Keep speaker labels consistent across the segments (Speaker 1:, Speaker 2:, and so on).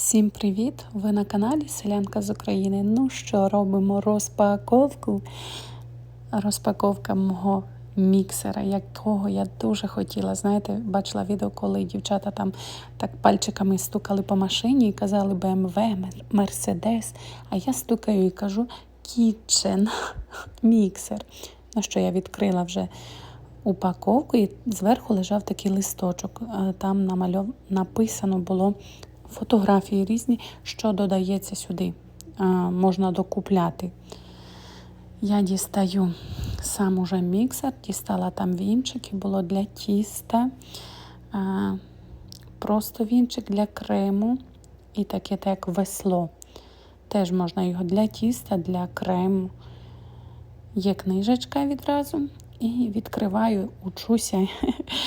Speaker 1: Всім привіт! Ви на каналі Селянка з України. Ну що, робимо розпаковку. Розпаковка мого міксера, якого я дуже хотіла. Знаєте, бачила відео, коли дівчата там так пальчиками стукали по машині і казали BMW, Mercedes. А я стукаю і кажу Kitchen міксер. Ну що, я відкрила вже упаковку, і зверху лежав такий листочок. Е, Там намальов... написано було фотографії різні, що додається сюди. Можна докупляти. Я дістаю сам уже міксер, дістала там вінчики, було для тіста, просто вінчик для крему і таке так весло. Теж можна його для тіста, для крему. Є книжечка відразу і відкриваю, учуся,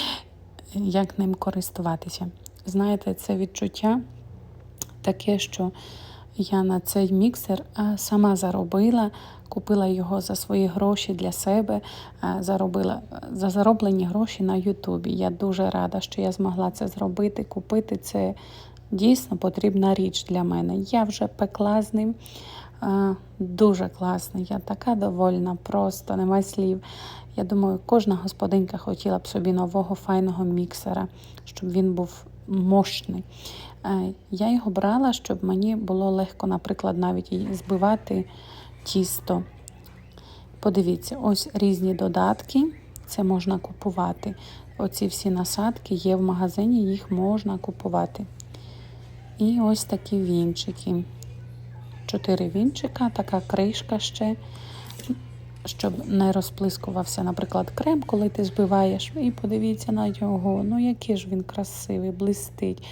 Speaker 1: як ним користуватися. Знаєте, це відчуття таке, що я на цей міксер сама заробила, купила його за свої гроші для себе, заробила за зароблені гроші на Ютубі. Я дуже рада, що я змогла це зробити, купити це дійсно потрібна річ для мене. Я вже пекла з ним. Дуже класний, я така довольна, просто немає слів. Я думаю, кожна господинка хотіла б собі нового файного міксера, щоб він був мощний. Я його брала, щоб мені було легко, наприклад, навіть збивати тісто. Подивіться, ось різні додатки, це можна купувати. Оці всі насадки є в магазині, їх можна купувати. І ось такі вінчики. Чотири вінчика, така кришка ще щоб не розплискувався, наприклад, крем, коли ти збиваєш. І подивіться на нього. Ну, який ж він красивий, блистить.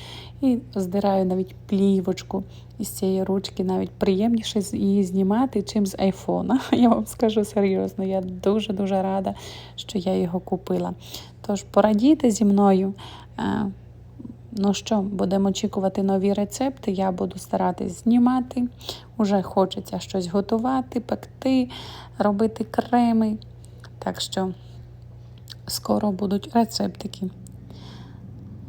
Speaker 1: І здираю навіть плівочку із цієї ручки, навіть приємніше її знімати, чим з айфона. Я вам скажу серйозно, я дуже-дуже рада, що я його купила. Тож порадійте зі мною. Ну що, будемо очікувати нові рецепти. Я буду старатись знімати. Уже хочеться щось готувати, пекти, робити креми. Так що скоро будуть рецептики.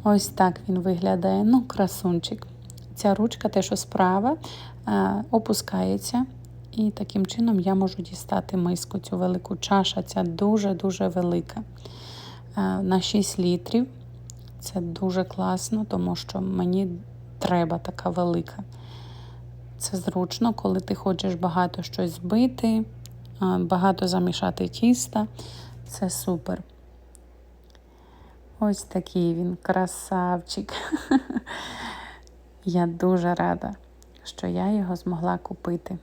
Speaker 1: Ось так він виглядає. Ну, красунчик. Ця ручка, те, що справа, опускається. І таким чином я можу дістати миску, цю велику чаша, ця дуже-дуже велика. На 6 літрів. Це дуже класно, тому що мені треба така велика. Це зручно, коли ти хочеш багато щось збити, багато замішати тіста. Це супер. Ось такий він красавчик. Я дуже рада, що я його змогла купити.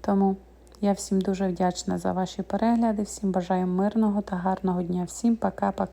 Speaker 1: Тому я всім дуже вдячна за ваші перегляди. Всім бажаю мирного та гарного дня. Всім пока-пока.